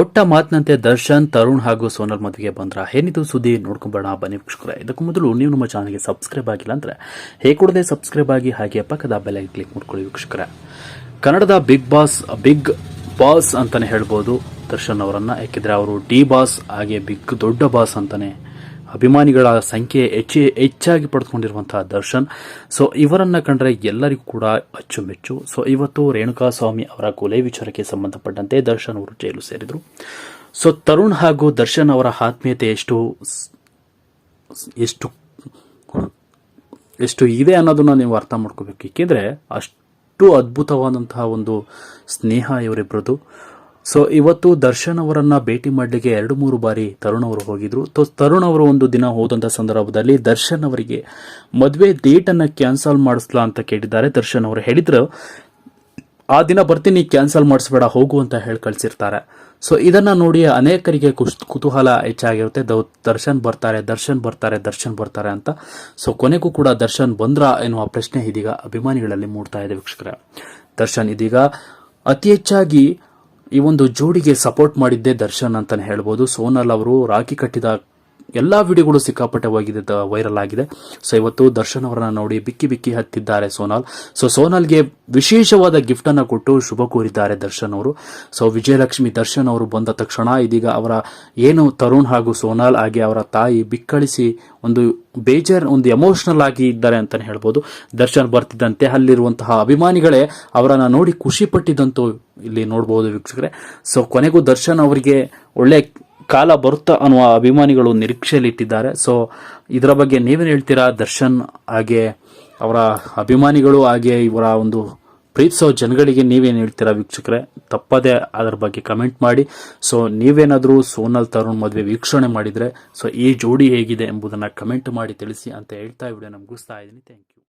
ಒಟ್ಟ ಮಾತಿನಂತೆ ದರ್ಶನ್, ತರುಣ್ ಹಾಗೂ ಸೋನಲ್ ಮದುವೆಗೆ ಬಂದ್ರ ಏನಿದು ಸುದ್ದಿ ನೋಡ್ಕೊಂಬೋಣ ಬನ್ನಿ ವೀಕ್ಷಕರೇ. ಇದಕ್ಕೂ ಮೊದಲು ನೀವು ನಮ್ಮ ಚಾನಲ್ಗೆ ಸಬ್ಸ್ಕ್ರೈಬ್ ಆಗಿಲ್ಲ ಅಂದ್ರೆ ಹೇಗೆ ಸಬ್ಸ್ಕ್ರೈಬ್ ಆಗಿ ಹಾಗೆ ಪಕ್ಕದ ಬೆಲ್ ಕ್ಲಿಕ್ ಮಾಡ್ಕೊಳ್ಳಿ ವೀಕ್ಷಕರೇ. ಕನ್ನಡದ ಬಿಗ್ ಬಾಸ್ ಬಿಗ್ ಬಾಸ್ ಅಂತಾನೆ ಹೇಳ್ಬೋದು ದರ್ಶನ್ ಅವರನ್ನ. ಯಾಕೆಂದ್ರೆ ಅವರು ಡಿ ಬಾಸ್ ಹಾಗೆ ಬಿಗ್ ದೊಡ್ಡ ಬಾಸ್ ಅಂತಾನೆ ಅಭಿಮಾನಿಗಳ ಸಂಖ್ಯೆ ಹೆಚ್ಚಿ, ಹೆಚ್ಚಾಗಿ ಪಡೆದುಕೊಂಡಿರುವಂತಹ ದರ್ಶನ್. ಸೊ ಇವರನ್ನ ಕಂಡ್ರೆ ಎಲ್ಲರಿಗೂ ಕೂಡ ಅಚ್ಚುಮೆಚ್ಚು. ಸೊ ಇವತ್ತು ರೇಣುಕಾ ಸ್ವಾಮಿ ಅವರ ಕೊಲೆ ವಿಚಾರಕ್ಕೆ ಸಂಬಂಧಪಟ್ಟಂತೆ ದರ್ಶನ್ ಅವರು ಜೈಲು ಸೇರಿದರು. ಸೊ ತರುಣ್ ಹಾಗೂ ದರ್ಶನ್ ಅವರ ಆತ್ಮೀಯತೆ ಎಷ್ಟು ಎಷ್ಟು ಎಷ್ಟು ಇದೆ ಅನ್ನೋದನ್ನ ನೀವು ಅರ್ಥ ಮಾಡ್ಕೋಬೇಕು. ಏಕೆಂದರೆ ಅಷ್ಟು ಅದ್ಭುತವಾದಂತಹ ಒಂದು ಸ್ನೇಹ ಇವರಿಬ್ಬರದು ಸೊ ಇವತ್ತು ದರ್ಶನ್ ಅವರನ್ನ ಭೇಟಿ ಮಾಡಲಿಕ್ಕೆ ಎರಡು ಮೂರು ಬಾರಿ ತರುಣ್ ಅವರು ಹೋಗಿದ್ರು. ತರುಣ್ ಅವರು ಒಂದು ದಿನ ಹೋದಂಥ ಸಂದರ್ಭದಲ್ಲಿ ದರ್ಶನ್ ಅವರಿಗೆ ಮದುವೆ ಡೇಟನ್ನು ಕ್ಯಾನ್ಸಲ್ ಮಾಡಿಸ್ಲಾ ಅಂತ ಕೇಳಿದ್ದಾರೆ. ದರ್ಶನ್ ಅವರು ಹೇಳಿದ್ರು, ಆ ದಿನ ಬರ್ತೀನಿ ಕ್ಯಾನ್ಸಲ್ ಮಾಡಿಸ್ಬೇಡ, ಹೋಗು ಅಂತ ಹೇಳಿ ಕಳಿಸಿರ್ತಾರೆ. ಸೊ ಇದನ್ನ ನೋಡಿ ಅನೇಕರಿಗೆ ಕುಶ್, ಕುತೂಹಲ ಹೆಚ್ಚಾಗಿರುತ್ತೆ. ದೌ- ದರ್ಶನ್ ಬರ್ತಾರೆ ದರ್ಶನ್ ಬರ್ತಾರೆ ದರ್ಶನ್ ಬರ್ತಾರೆ ಅಂತ. ಸೊ ಕೊನೆಗೂ ಕೂಡ ದರ್ಶನ್ ಬಂದ್ರ ಎನ್ನುವ ಪ್ರಶ್ನೆ ಇದೀಗ ಅಭಿಮಾನಿಗಳಲ್ಲಿ ಮೂಡ್ತಾ ಇದೆ ವೀಕ್ಷಕರ. ದರ್ಶನ್ ಇದೀಗ ಅತಿ ಹೆಚ್ಚಾಗಿ ಈ ಒಂದು ಜೋಡಿಗೆ ಸಪೋರ್ಟ್ ಮಾಡಿದ್ದೇ ದರ್ಶನ್ ಅಂತಾನೆ ಹೇಳ್ಬೋದು. ಸೋನಲ್ ಅವರು ರಾಖಿ ಕಟ್ಟಿದ ಎಲ್ಲಾ ವಿಡಿಯೋಗಳು ಸಿಕ್ಕಾಪಟ್ಟೆವಾಗಿದೆ ವೈರಲ್ ಆಗಿದೆ. ಸೊ ಇವತ್ತು ದರ್ಶನ್ ಅವರನ್ನ ನೋಡಿ ಬಿಕ್ಕಿ ಬಿಕ್ಕಿ ಹತ್ತಿದ್ದಾರೆ ಸೋನಾಲ್. ಸೊ ಸೋನಾಲ್ಗೆ ವಿಶೇಷವಾದ ಗಿಫ್ಟ್ ಅನ್ನ ಕೊಟ್ಟು ಶುಭ ಕೋರಿದ್ದಾರೆ ದರ್ಶನ್ ಅವರು. ಸೊ ವಿಜಯಲಕ್ಷ್ಮಿ ದರ್ಶನ್ ಅವರು ಬಂದ ತಕ್ಷಣ ಇದೀಗ ಅವರ ಏನು ತರುಣ್ ಹಾಗೂ ಸೋನಾಲ್ ಹಾಗೆ ಅವರ ತಾಯಿ ಬಿಕ್ಕಳಿಸಿ ಒಂದು ಬೇಜಾರ್, ಒಂದು ಎಮೋಷನಲ್ ಆಗಿ ಇದ್ದಾರೆ ಅಂತಾನೆ ಹೇಳ್ಬೋದು. ದರ್ಶನ್ ಬರ್ತಿದ್ದಂತೆ ಅಲ್ಲಿರುವಂತಹ ಅಭಿಮಾನಿಗಳೇ ಅವರನ್ನ ನೋಡಿ ಖುಷಿ ಪಟ್ಟಿದ್ದಂತೂ ಇಲ್ಲಿ ನೋಡಬಹುದು ವೀಕ್ಷಕರೇ. ಸೊ ಕೊನೆಗೂ ದರ್ಶನ್ ಅವರಿಗೆ ಒಳ್ಳೆ ಕಾಲ ಬರುತ್ತಾ ಅನ್ನುವ ಅಭಿಮಾನಿಗಳು ನಿರೀಕ್ಷೆಯಲ್ಲಿಟ್ಟಿದ್ದಾರೆ. ಸೊ ಇದರ ಬಗ್ಗೆ ನೀವೇನು ಹೇಳ್ತೀರಾ? ದರ್ಶನ್ ಹಾಗೆ ಅವರ ಅಭಿಮಾನಿಗಳು ಹಾಗೆ ಇವರ ಒಂದು ಪ್ರೀತಿಸೋ ಜನಗಳಿಗೆ ನೀವೇನು ಹೇಳ್ತೀರಾ ವೀಕ್ಷಕರೇ? ತಪ್ಪದೇ ಅದರ ಬಗ್ಗೆ ಕಮೆಂಟ್ ಮಾಡಿ. ಸೊ ನೀವೇನಾದರೂ ಸೋನಲ್ ತರುಣ್ ಮದುವೆ ವೀಕ್ಷಣೆ ಮಾಡಿದರೆ ಸೊ ಈ ಜೋಡಿ ಹೇಗಿದೆ ಎಂಬುದನ್ನು ಕಮೆಂಟ್ ಮಾಡಿ ತಿಳಿಸಿ ಅಂತ ಹೇಳ್ತಾ ವಿಡಿಯೋ ನಮ್ಗೆ ಮುಗಿಸ್ತಾ ಇದ್ದೀನಿ. Thank you